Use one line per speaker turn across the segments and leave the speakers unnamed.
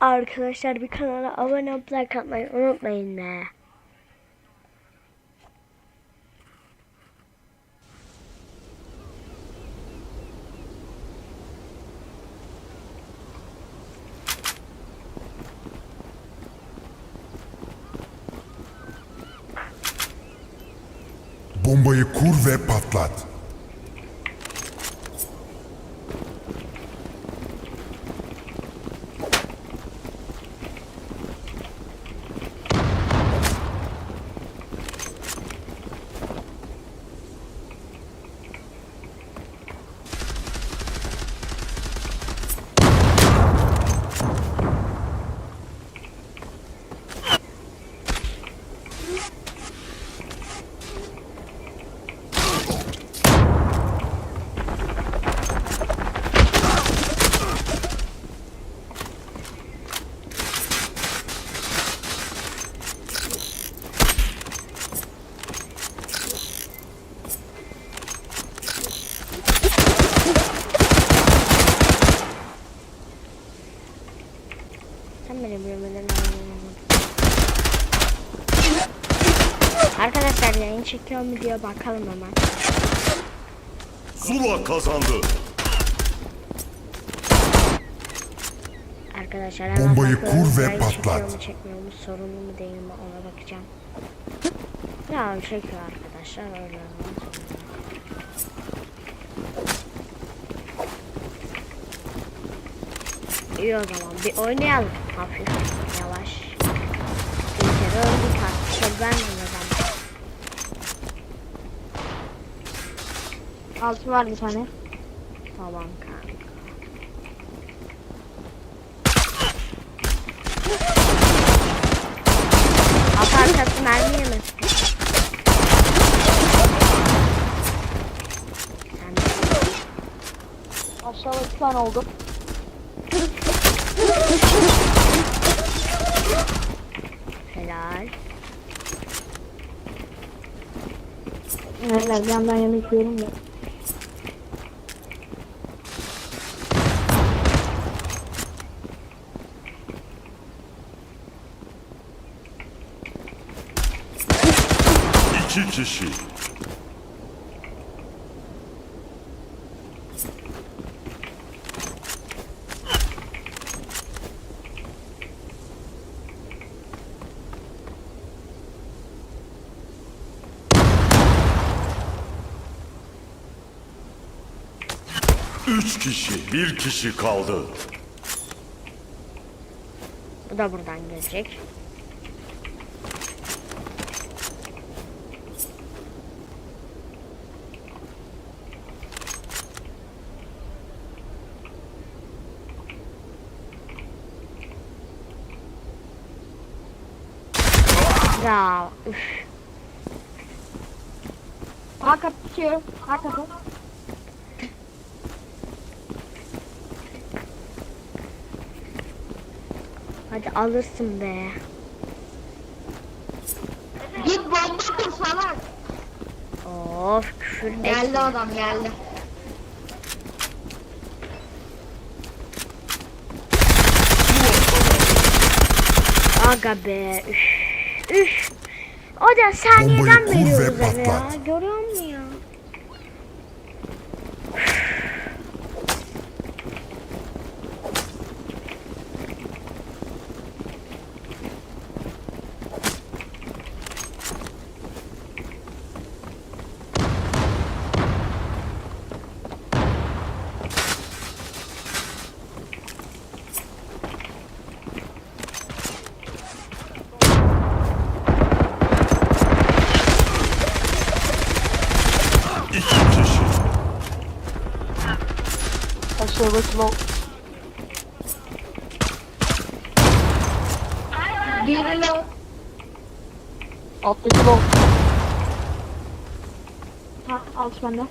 Arkadaşlar bir kanala abone olup like atmayı unutmayın be.
Bombayı kur ve patlat.
Sen beni bilmeden Arkadaşlar yayın çekiyor mu diye bakalım hemen.
Zula kazandı.
Arkadaşlar hemen
Bombayı kur ve patlat.
Çekiyor mu çekmiyor mu sorunlu mu değil mi ona bakacağım. Ya çekiyor arkadaşlar öyle. İyi o zaman bir oynayalım hafif yavaş. Bir kere öldük artık. Ben de neden?
Altı var bir tane.
Tamam kanka. At arkası mermi yemesin.
Aşağıda iki tane oldu.
helal.
Evet, bir yandan yemek yiyorum da.
İki kişi. Üç kişi, bir kişi kaldı.
Bu da buradan gelecek. Ya üf.
Arka tutuyor. Arkası.
Hadi alırsın be.
Git bomba kur salak.
Of küfür
Geldi adam geldi.
Aga be üf. Üf. O da saniyeden
Bombayı kur ve
veriyoruz eve ya.
patlat.
Görüyor musun ya?
İki kişi.
Aşağıda slow. Diğeri low. Alttaki low. Ha, alt bende.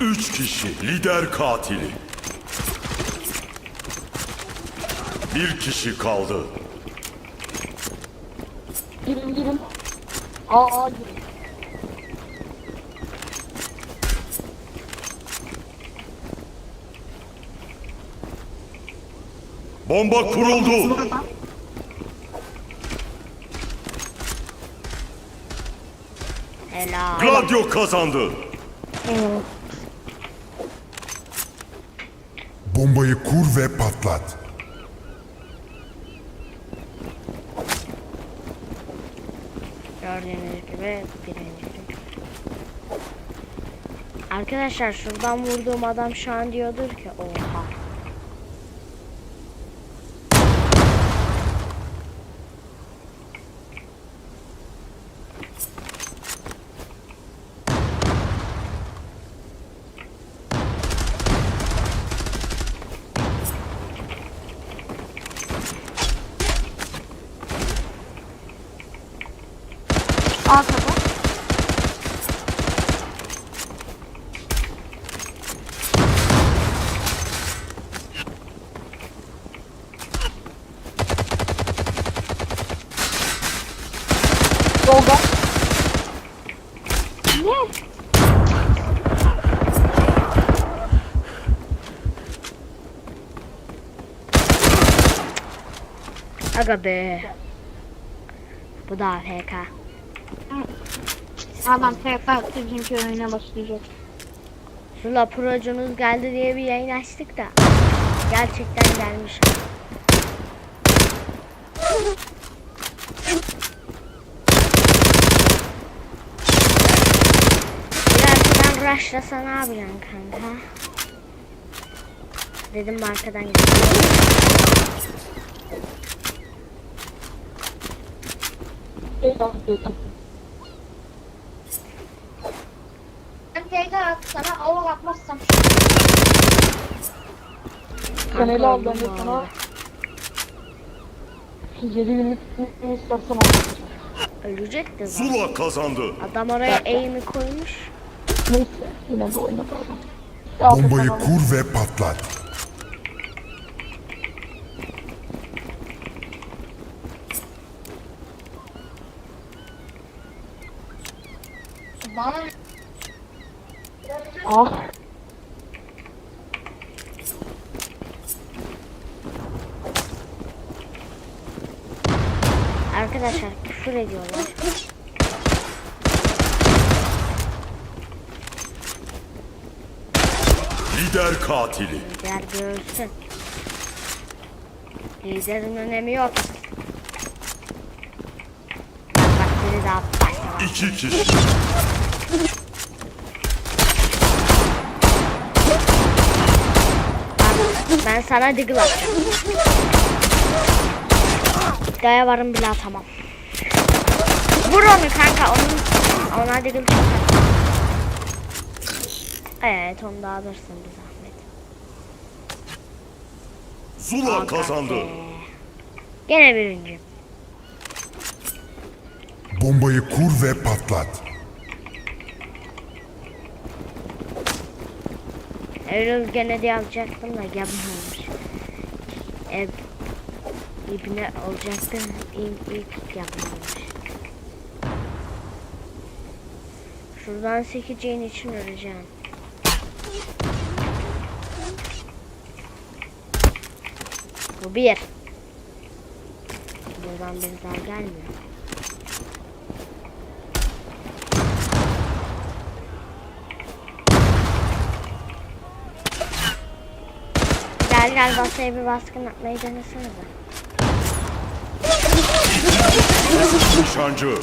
Üç kişi, lider katili. Bir kişi kaldı.
Girin girin. Aa aa girin.
Bomba kuruldu.
Helal.
Gladio kazandı.
Evet.
Bombayı kur ve patlat.
Gördüğünüz gibi birinci. Arkadaşlar şuradan vurduğum adam şu an diyordur ki oha.
A kapı. Solda. Ne?
Aga be. Bu da.
Adam tekrar bizimki oyuna başlayacak.
Sula Pro'cunuz geldi diye bir yayın açtık da. Gerçekten gelmiş. Bir arkadan rushlasa ne yapacaksın kanka? Dedim mi arkadan gel.
Ben tekrar at sana avuk atmazsam.
Sen ele al ben de sana 7 günlük ne istersen anlatacağım.
Ölecekti zaten.
Zula kazandı.
Adam oraya eğimi koymuş.
Neyse yine de oyna bakalım. Ya,
Bombayı kur ve patlat.
Bana
Ah.
Arkadaşlar küfür ediyorlar.
Lider katili.
Lider görsün. Liderin önemi yok. Bak biri daha başladı.
İki kişi.
Bak, Ben sana diggle atacağım. İddiaya varım bile atamam. Vur onu kanka. Onun, ona çok atacağım. Evet onu da alırsın bir
Zula kazandı.
Gene birinci.
Bombayı kur ve patlat.
Erol gene de alacaktım da yapmamış. Ev ibne olacaktı. İlk, ilk yapmamış. Şuradan sekeceğin için öleceğim. Bu bir. Buradan bir daha gelmiyor. Gel gel basaya bir baskın atmayı denesene de.
Nişancı.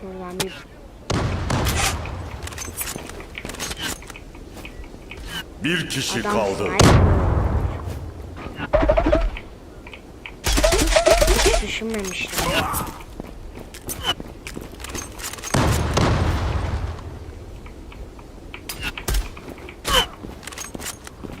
Şuradan bir
Bir kişi
adam
kaldı.
Hiç düşünmemiştim.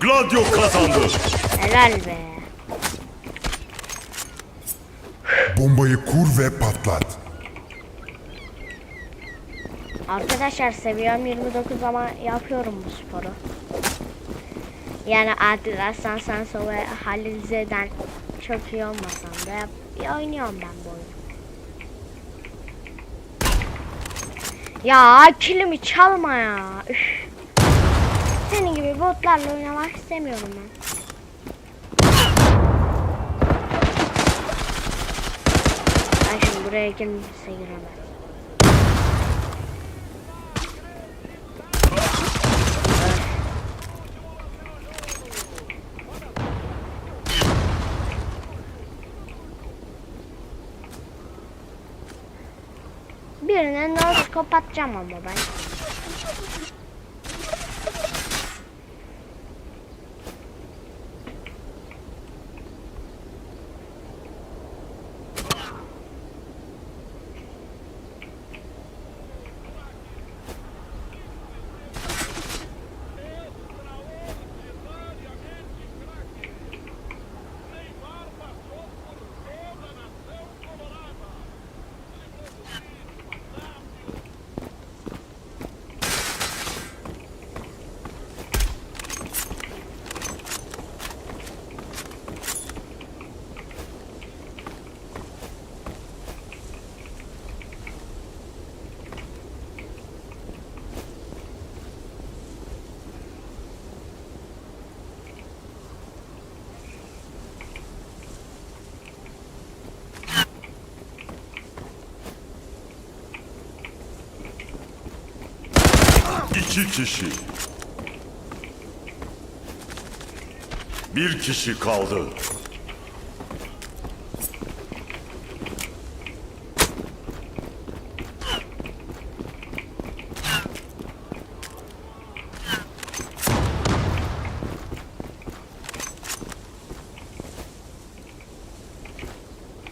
Gladio kazandı.
Helal be.
Bombayı kur ve patlat.
Arkadaşlar seviyem 29 ama yapıyorum bu sporu. Yani Adil Aslan ve Halil Z'den çok iyi olmasam da yap- oynuyorum ben bu oyunu. Ya kilimi çalma ya. Üf. botlarla oynamak istemiyorum ben. Ben şimdi buraya kimse giremez. Kopat camam mobile.
İki kişi. Bir kişi kaldı.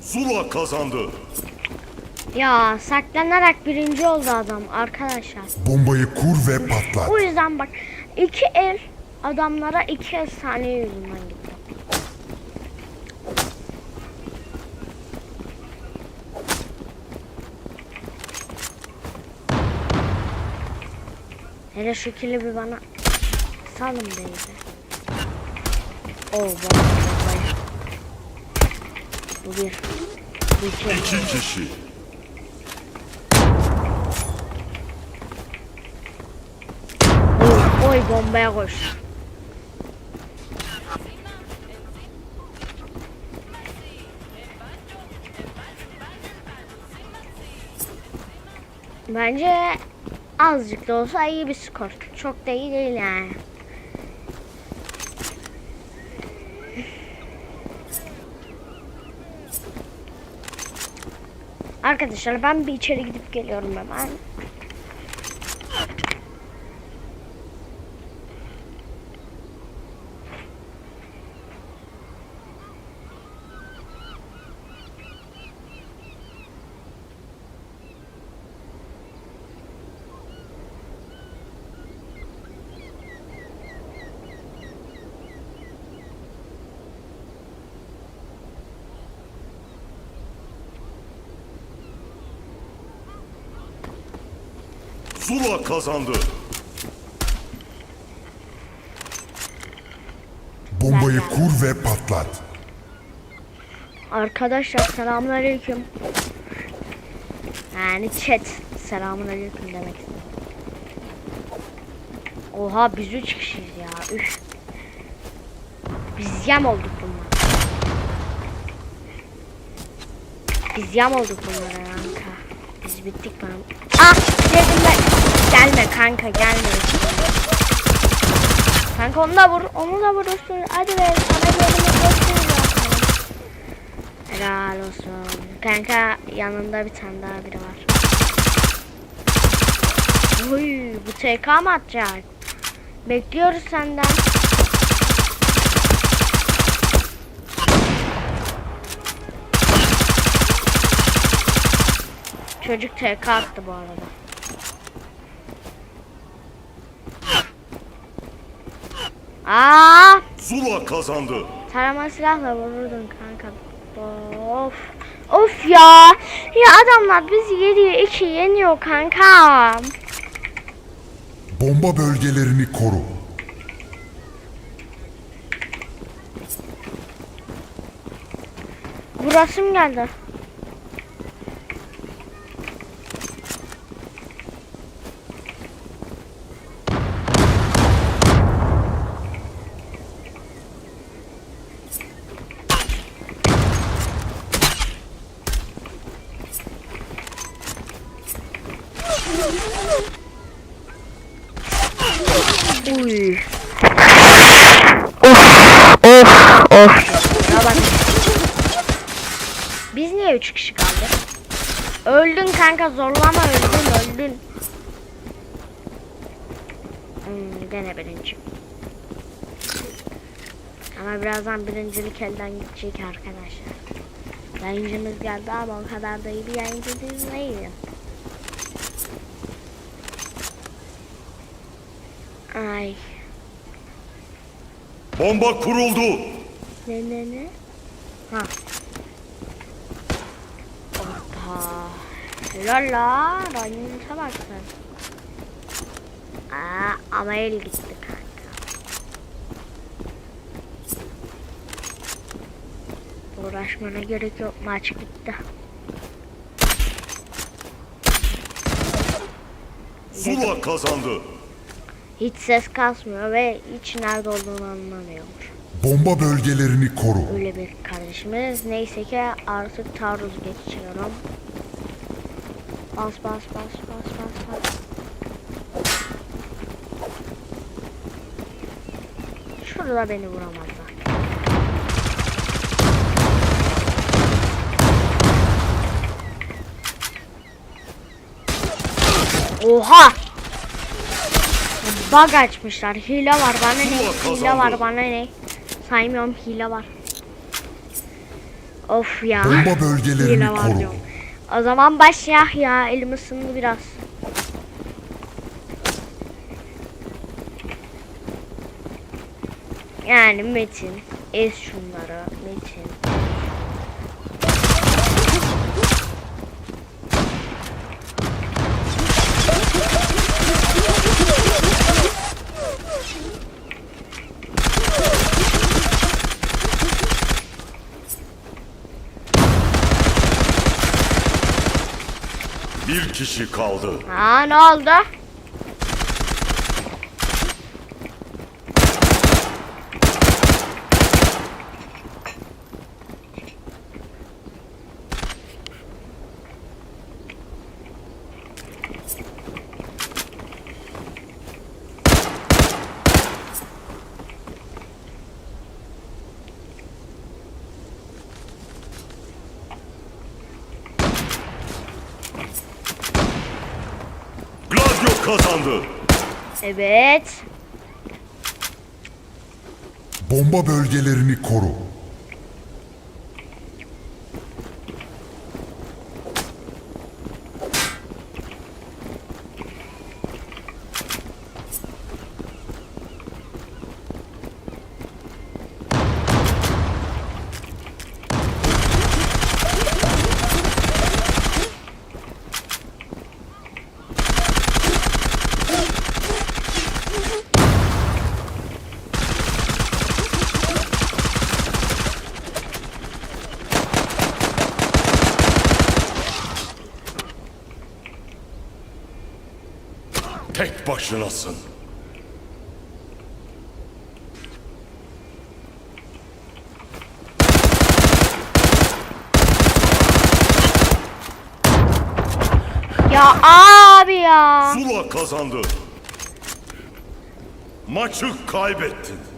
Zula kazandı.
Ya saklanarak birinci oldu adam arkadaşlar.
Bombayı kur ve patlat.
O yüzden bak iki el adamlara iki efsane yüzünden gitti. Hele şu kili bir bana salın beyzi. Oo bu Bu bir. Bu iki.
İki kişi.
Oy, oy bombaya koş. Bence azıcık da olsa iyi bir skor. Çok da iyi değil yani. Arkadaşlar ben bir içeri gidip geliyorum hemen.
Zula kazandı.
Bombayı kur ve patlat.
Arkadaşlar selamünaleyküm. Yani chat selamünaleyküm demek istedim. Oha biz üç kişiyiz ya. Üf. Biz yem olduk bunlar. Biz yem olduk bunlara kanka. Biz bittik ben. Ah dedim. Gelme kanka gelme. Kanka onu da vur. Onu da vurursun. Hadi be sana gelimi göstereyim. Helal olsun. Kanka yanında bir tane daha biri var. Uy, bu TK mı atacak? Bekliyoruz senden. Çocuk TK attı bu arada. Aa!
Zula kazandı.
Tarama silahla vururdun kanka. Of. Of ya. Ya adamlar bizi 7'ye 2 yeniyor kanka.
Bomba bölgelerini koru.
Burasım geldi. Uy. Of of of. Ya bak. Biz niye üç kişi kaldık? Öldün kanka zorlama öldün öldün. Hmm, gene birinci. Ama birazdan birincilik elden gidecek arkadaşlar. Yayıncımız geldi ama o kadar da iyi bir yayıncı değil. Ay.
Bomba kuruldu.
Ne ne ne? Ha. Helal la. Ranyumsa bak sen. Aa, ama el gitti kanka. Uğraşmana gerek yok. Maç bitti.
Zula kazandı.
Hiç ses kasmıyor ve hiç nerede olduğunu anlamıyormuş.
Bomba bölgelerini koru.
Öyle bir kardeşimiz. Neyse ki artık taarruz geçiyorum. Bas bas bas bas bas bas. Şurada beni vuramazlar. Oha! Bug açmışlar. Hile var bana ne? Hile var bana ne? Saymıyorum hile var. Of ya.
Bomba bölgelerini
Hile var
koru.
diyorum. O zaman başla ya. Elim ısındı biraz. Yani Metin. Ez şunları. Metin.
Bir kişi kaldı.
Aa ne oldu?
Gladio kazandı.
Evet.
Bomba bölgelerini koru.
Tek başınasın.
Ya abi ya.
Zula kazandı. Maçı kaybettin.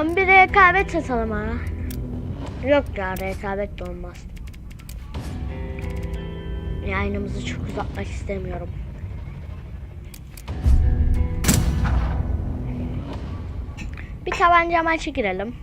Son bir rekabet atalım ha. Yok ya rekabet de olmaz. Yayınımızı çok uzatmak istemiyorum. Bir tabanca maçı girelim.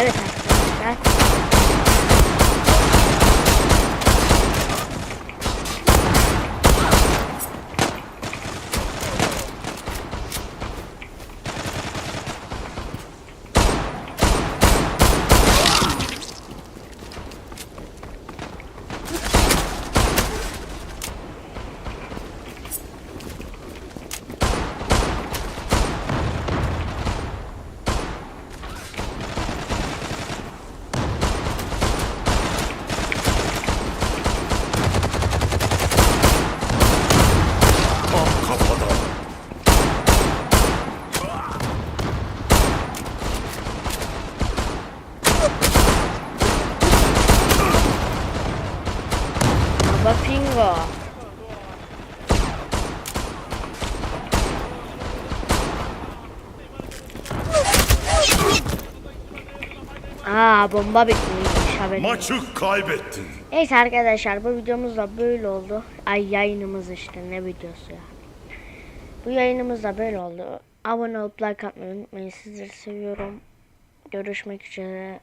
Evet arkadaşlar. Aa bomba bitmiş haberim.
Maçı kaybettin.
Neyse arkadaşlar bu videomuz da böyle oldu. Ay yayınımız işte ne videosu ya. Bu yayınımız da böyle oldu. Abone olup like atmayı unutmayın. Sizleri seviyorum. Görüşmek üzere.